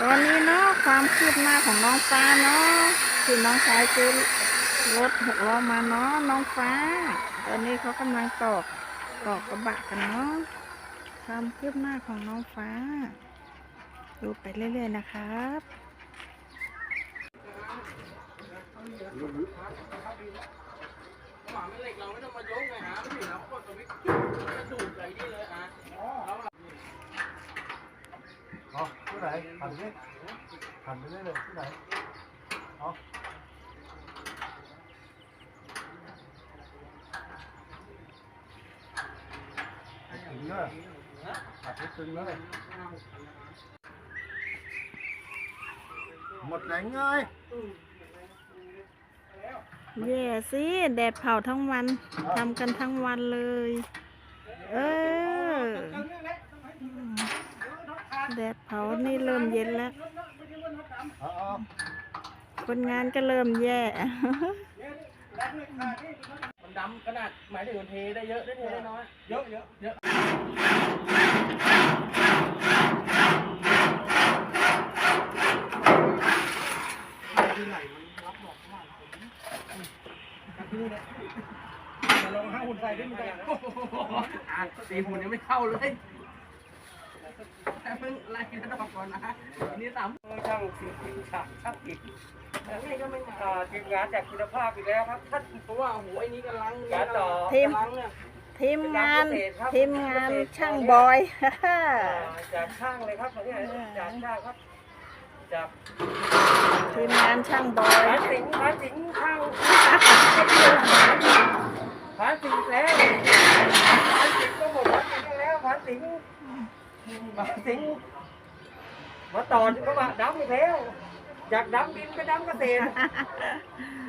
ตอนนี้เนาะความคืบหน้าของน้องฟ้าเนาะคือน้องชายซื้อรถหกล้อมาเนาะน้องฟ้า ตอนนี้เขากำลังตอกตอกกระบะกันเนาะความคืบหน้าของน้องฟ้า ดูไปเรื่อยๆนะครับ เอาที่ไหนหันไปหันไปเรื่อยๆที่ไหนเอาให้ถึงเลยหัดให้ตึงเลยหมดแรงไงเย่สิแดดเผาทั้งวันทำกันทั้งวันเลย เออ แดดเผานี่เริ่มเย็นแล้ว คนงานก็เริ่มแย่ มันดำขนาดหมายถึงมันเทได้เยอะได้เทได้น้อย เยอะเยอะเยอะลองห้าหุ่นใส่ด้วยมันจะอ่านสี่หุ่นยังไม่เข้าเลย เพิ่งไล่กระดอกก่อนนะอันนี้สามช่างสิ่งที่ฉากช่างอีกแต่นี่ก็ไม่มาทีมงานจากคุณภาพอีกแล้วครับท่านเพราะว่าโอ้โหไอ้นี้กำลังการต่อทีมกำลังเนี่ยทีมงานทีมงานช่างบอยจากช่างเลยครับตอนนี้จากช่างครับจากทีมงานช่างบอยผานสิงผานสิงช่างผานสิงแล้วผานสิงก็หมดผานสิงแล้วผานสิง ผานสิงมาต่อก็มาดำอีกแล้ว อยากดำดินไปดำเกษตร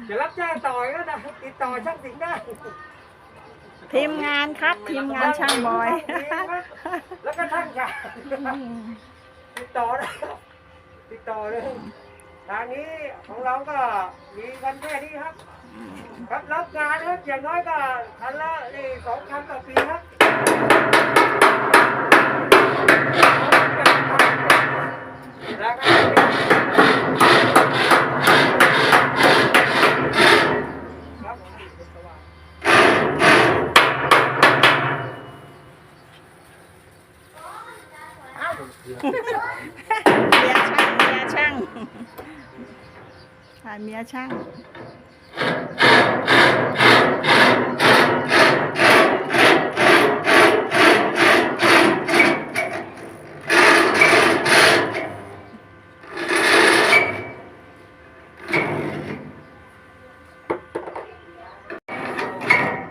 จะรับจ้างต่อยก็นะติดต่อช่างสิงได้ทีมงานครับ ทีมงานช่างบอย แล้วก็ช่างชาติดต่อได้ครับติดต่อเลยทางนี้ของเราก็มีกันแค่นี้ครับ ครับรับงานนะครับอย่างน้อยก็คันละนี่สองคันต่อปีครับแล้วก็ครับ เมียช่างเมียช่างถ่ายเมีย ช่าง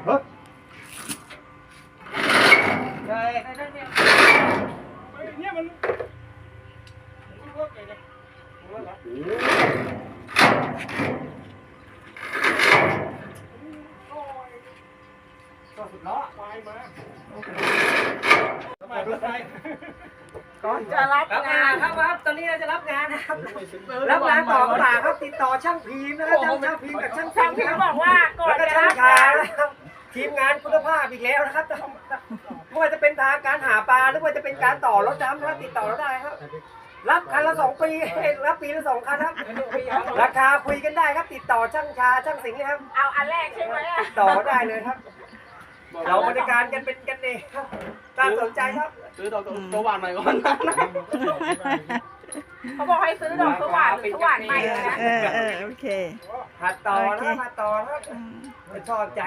เฮ้ย ใช่ใช่ใช่เนี่ยเฮ้ยเนี่ยมันมันเวิร์กเลยเนี่ยเวิร์กเหรอก็สุดล้อไปมาสบายสบาย ก่อนจะรับรับงางานนครับครับ ตอนนี้เราจะรับงานนะครับ รับงานต่อกระบะครับติดต่อช่างพีมนะครับช่างช่างพีมกับช่างช่างสิพี่งห์บอกว่าก่อนแล้วก็จะช่างรับชางานนะครับทีมงานคุณภาพอีกแล้วนะครับไม่ว่าจะเป็นทางการหาปลาหรือว่าจะเป็นการต่อรถดำนะครับติดต่อเราได้ครับ รับคันละสองปีรับปีละสองคันครับ ราคาคุยกันได้ครับ ติดต่อช่างชาช่างสิงห์นะครับ เอาอันแรกใช่ไหมอะติดต่อได้เลยครับ เราบริการกันเป็นกันเองครับถ้าสนใจครับ ซื้อดอกตัวหวานใหม่ก่อนเขาบอกให้ซื้อดอกสว่านสว่านใหม่เลยนะเออเออโอเคหัดต่อโอนะเคครับหัดต่อนะครับอืมถ้าชอบใจ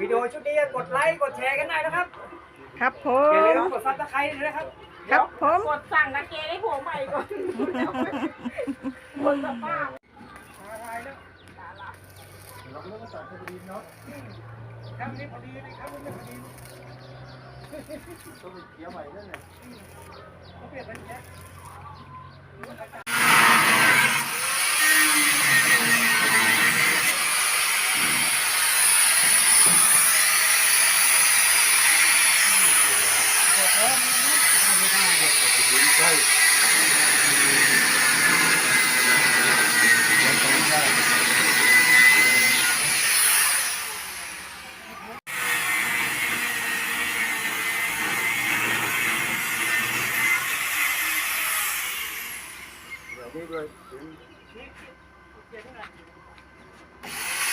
วิดีโอชุดนี้กดไลค์กดแชร์กันได้นะครับ ครับผอย่าลืมมกดซับสไครต์ด้วยนะครับครับผมกดสั่งกางเกงให้ผัวใหม่ก่อนคนสภาพเราก็ต้องสั่งคดีเนาะ ครับนี่พอดีนี่ครับนี่พอดีต้องไปเกี่ยวใหม่ด้วยเนี่ยเขาเปลี่ยนเป็นแค่ Thank you.